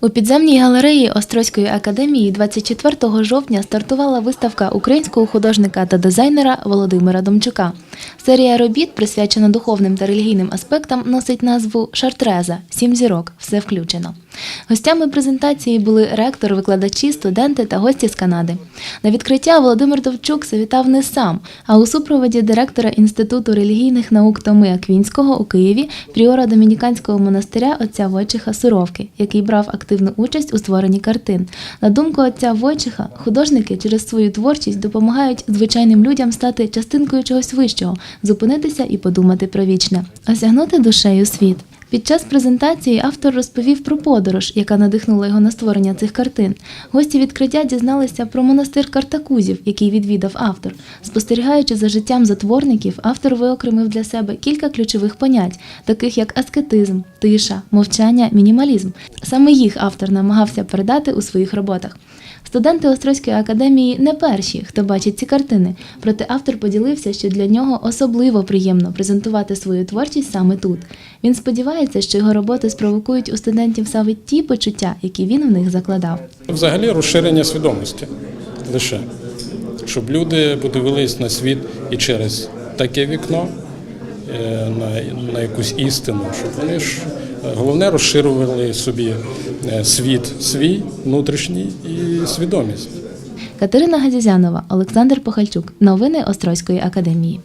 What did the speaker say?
У підземній галереї Острозької академії 24 жовтня стартувала виставка українського художника та дизайнера Володимира Домчука. Серія робіт, присвячена духовним та релігійним аспектам, носить назву Шартреза Сім зірок. Все включено. Гостями презентації були ректор, викладачі, студенти та гості з Канади. На відкриття Володимир Довчук завітав не сам, а у супроводі директора Інституту релігійних наук Томи Аквінського у Києві, пріора домініканського монастиря отця Войчиха Суровки, який брав активну участь у створенні картин. На думку отця Войчиха, художники через свою творчість допомагають звичайним людям стати частинкою чогось вищого, зупинитися і подумати про вічне, осягнути душею світ. Під час презентації автор розповів про подорож, яка надихнула його на створення цих картин. Гості відкриття дізналися про монастир Картакузів, який відвідав автор. Спостерігаючи за життям затворників, автор виокремив для себе кілька ключових понять, таких як аскетизм, тиша, мовчання, мінімалізм. Саме їх автор намагався передати у своїх роботах. Студенти Острозької академії не перші, хто бачить ці картини, проте автор поділився, що для нього особливо приємно презентувати свою творчість саме тут. Він сподівається, що його роботи спровокують у студентів саме ті почуття, які він в них закладав. Взагалі розширення свідомості лише, щоб люди подивились на світ і через таке вікно, е, на, якусь істину, щоб вони ж головне розширювали собі е, світ свій внутрішній і свідомість. Катерина Газізянова, Олександр Похальчук. Новини Острозької академії.